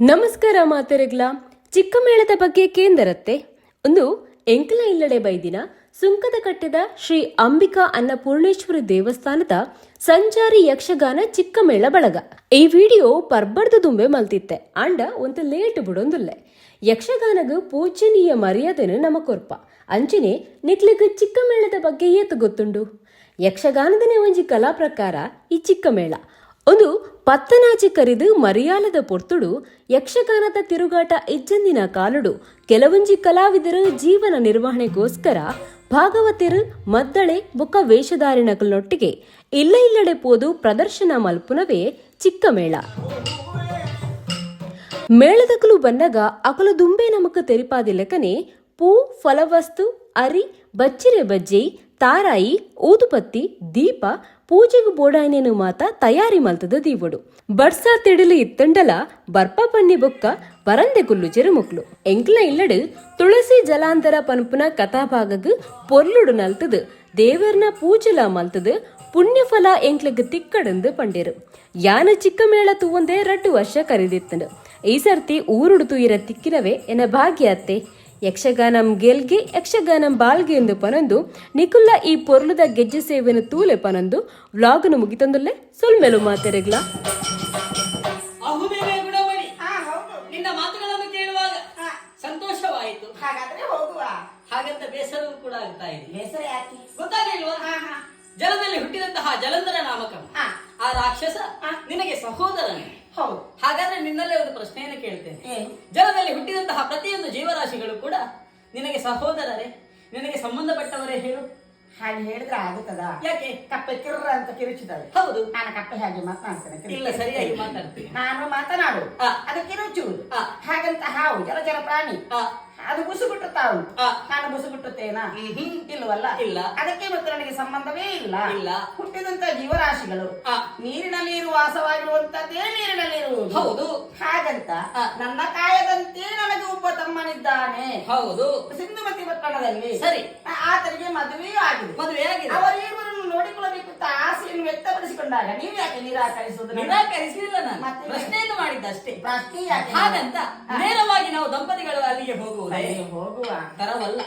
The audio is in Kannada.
ನಮಸ್ಕಾರ ಮಾತೆರೆಗ್ಲ. ಚಿಕ್ಕಮೇಳದ ಬಗ್ಗೆ ಕೇಂದರತ್ತೆ. ಒಂದು ಎಂಕಲ ಇಲ್ಲಡೆ ಬೈದಿನ ಸುಂಕದ ಕಟ್ಟದ ಶ್ರೀ ಅಂಬಿಕಾ ಅನ್ನಪೂರ್ಣೇಶ್ವರಿ ದೇವಸ್ಥಾನದ ಸಂಚಾರಿ ಯಕ್ಷಗಾನ ಚಿಕ್ಕಮೇಳ ಬಳಗ. ಈ ವಿಡಿಯೋ ಪರ್ಬರ್ದ ದುಂಬೆ ಮಲ್ತಿತ್ತೆ. ಅಂಡ ಒಂದು ಲೇಟ್ ಬಿಡೊಂದುಲ್ಲೆ. ಯಕ್ಷಗಾನಗ ಪೂಜನೀಯ ಮರ್ಯಾದೆನು ನಮ ಕೊರ್ಪ ಅಂಚನೆ ನಿಕ್ಲಿಗ ಚಿಕ್ಕಮೇಳದ ಬಗ್ಗೆ ಏತು ಗೊತ್ತುಂಡು? ಯಕ್ಷಗಾನದನೇ ಒಂಜಿ ಕಲಾ ಪ್ರಕಾರ ಈ ಚಿಕ್ಕಮೇಳ. ಒಂದು ಪತ್ತನಾಚಿ ಕರಿದು ಮರಿಯಾಲದ ಪೊರ್ತುಡು, ಯಕ್ಷಗಾನದ ತಿರುಗಾಟ ಇಜ್ಜಂದಿನ ಕಾಲುಡು. ಕೆಲವೊಂಜಿ ಕಲಾವಿದರು ಜೀವನ ನಿರ್ವಹಣೆಗೋಸ್ಕರ ಭಾಗವತರು, ಮದ್ದಳೆ ಬೊಕ್ಕ ವೇಷಧಾರಿಣಗಳೊಟ್ಟಿಗೆ ಇಲ್ಲ ಇಲ್ಲಡೆ ಪೋದು ಪ್ರದರ್ಶನ ಮಲ್ಪುನವೇ ಚಿಕ್ಕ ಮೇಳ ಮೇಳದಕಲು ಬಂದಾಗ ಅಕಲು ದುಂಬೆ ನಮಕ್ ತೆರಿಪಾದಿಲ್ಲಕನೆ ಪೂ, ಫಲವಸ್ತು ಅರಿ, ಬಚ್ಚಿರೆ ಬಜ್ಜಿ, ತಾರಾಯಿ, ಊದುಪತ್ತಿ, ದೀಪ, ಪೂಜೆಗೆ ಬೋಡಾಯನೇನು ಮಾತ ತಯಾರಿ ಮಲ್ತದ ದೀವಡು. ಬಡ್ಸ ತಿಡಲಿ ಇತ್ತಂಡಲ, ಬರ್ಪ ಪನ್ನಿ ಬೊಕ್ಕ ಪರಂದೆ ಕುಲ್ಲು ಚೆರುಮುಕ್ಲು ಎಂಕ್ಲ ಇಲ್ಲಡು ತುಳಸಿ ಜಲಾಂತರ ಪನ್ಪುನ ಕಥಾಭಾಗಗ್ ಪೊರ್ಲುಡು ನಲ್ತದು, ದೇವರ್ನ ಪೂಜಲ ಮಲ್ತದು, ಪುಣ್ಯಫಲ ಎಂಕ್ಲಗ್ ತಿಕ್ಕಡಂದು ಪಂಡೇರು. ಯಾನ ಚಿಕ್ಕ ಮೇಳ ತೂವಂದೆ ರಡ್ಡು ವರ್ಷ ಕರೆದಿತ್ತಂಡು. ಈ ಸರ್ತಿ ಊರುಡು ತೂಯಿರ ತಿಕ್ಕಿನವೇ ಎನ್ನ ಭಾಗ್ಯ ಅತ್ತೆ. ಯಕ್ಷಗಾನಂ ಗೆಲ್ಗೆ ಯಕ್ಷಗಾನಂ ಬಾಲ್ಗೆ ಎಂದು ಪನಂದು ನಿಕುಲ್ಲ ಈ ಪೊರ್ಲುದ ಗೆಜ್ಜೆ ಸೇವೆನ ತೂಲೆ ಪನೊಂದು. ವ್ಲಾಗ್ನು ಮುಗಿತಂದುಲ್ಲೆ ಸುಲ್ಮೆಲು ಮಾತೆರೆಗ್ಲಾ. ನಿನ್ನ ಮಾತುಗಳನ್ನು ಕೇಳುವಾಗ ಸಂತೋಷವಾಯಿತು. ಹಾಗಾದ್ರೆ ಹೋಗುವ. ಹಾಗಂತ ಬೇಸರವೂ ಕೂಡ ಆಗ್ತಾ ಇದೆ. ಬೇಸರ ಯಾಕೆ? ಗೊತ್ತಾಗಲಿಲ್ವಾ ಹಾ ಹಾ. ಜಲದಲ್ಲಿ ಹುಟ್ಟಿದಂತಹ ಜಲಂಧರ ನಾಮಕ ಆ ರಾಕ್ಷಸ ನಿನಗೆ ಸಹೋದರನೇ. ಹೌದು. ಹಾಗಾದ್ರೆ ನಿನ್ನಲ್ಲೇ ಒಂದು ಪ್ರಶ್ನೆಯನ್ನು ಕೇಳ್ತೇನೆ. ಜಲದಲ್ಲಿ ಹುಟ್ಟಿದಂತಹ ಪ್ರತಿಯೊಂದು ಜೀವರಾಶಿಗಳು ಕೂಡ ನಿನಗೆ ಸಹೋದರರೇ ನಿನಗೆ ಸಂಬಂಧಪಟ್ಟವರೇ ಹೇಳು. ಹಾಗೆ ಹೇಳಿದ್ರೆ ಆಗುತ್ತದ? ಯಾಕೆ? ಕಪ್ಪೆ ಕಿರ್ರ ಅಂತ ಕಿರುಚಿದಳು ಹೌದು. ನಾನು ಕಪ್ಪೆ ಹಾಗೆ ಮಾತನಾಡ್ತೇನೆ ಇಲ್ಲ ಸರಿಯಾಗಿ ಮಾತಾಡ್ತೀನಿ. ನಾನು ಮಾತನಾಡು. ಅದು ಕಿರುಚುವುದು. ಹಾಗಂತ ಹಾವು ಜಲಚರ ಪ್ರಾಣಿ. ಅದು ಬುಸುಗುಟ್ಟುತ್ತಾ ಉಂಟು ಆ. ನಾನು ಬುಸುಗುಟ್ಟುತ್ತೇನಾ ಮ್ಹೂ. ಇಲ್ವಲ್ಲ ಇಲ್ಲ. ಅದಕ್ಕೆ ಮತ್ತು ನನಗೆ ಸಂಬಂಧವೇ ಇಲ್ಲ ಇಲ್ಲ. ಹುಟ್ಟಿದಂತ ಜೀವರಾಶಿಗಳು ಆ. ನೀರಿನಲ್ಲಿ ಇರುವ ವಾಸವಾಗಿರುವಂತದ್ದೇ ನೀರಿನಲ್ಲಿ ಇರುವುದು ಹೌದು ಹಾಗಂತ ಆ. ನನ್ನ ಕಾಯದಂತೆ ನನಗೆ ಒಬ್ಬ ತಮ್ಮನಿದ್ದಾನೆ ಹೌದು ಸಿಂಧುಮತಿ ಪಟ್ಟಣದಲ್ಲಿ ಸರಿ. ಆ- ಆತನಿಗೆ ಮದುವೆಯೂ ಆಗಿದೆ ಮದುವೆ ಆಗಿದೆ ವ್ಯಕ್ತಪಡಿಸಿಕೊಂಡಾಗ ನೀವು ಯಾಕೆ ನಿರಾಕರಿಸುವುದು? ನಿರಾಕರಿಸಲಿಲ್ಲ ನಾನು. ಮತ್ತೆ? ಪ್ರಶ್ನೆಯನ್ನು ಮಾಡಿದ್ದಷ್ಟೇ. ಪ್ರಶ್ನೆ ಯಾಕೆ? ಹಾಗಂತ ನೇರವಾಗಿ ನಾವು ದಂಪತಿಗಳು ಅಲ್ಲಿಗೆ ಹೋಗುವುದೇ? ಹೋಗುವ? ತರವಲ್ಲ.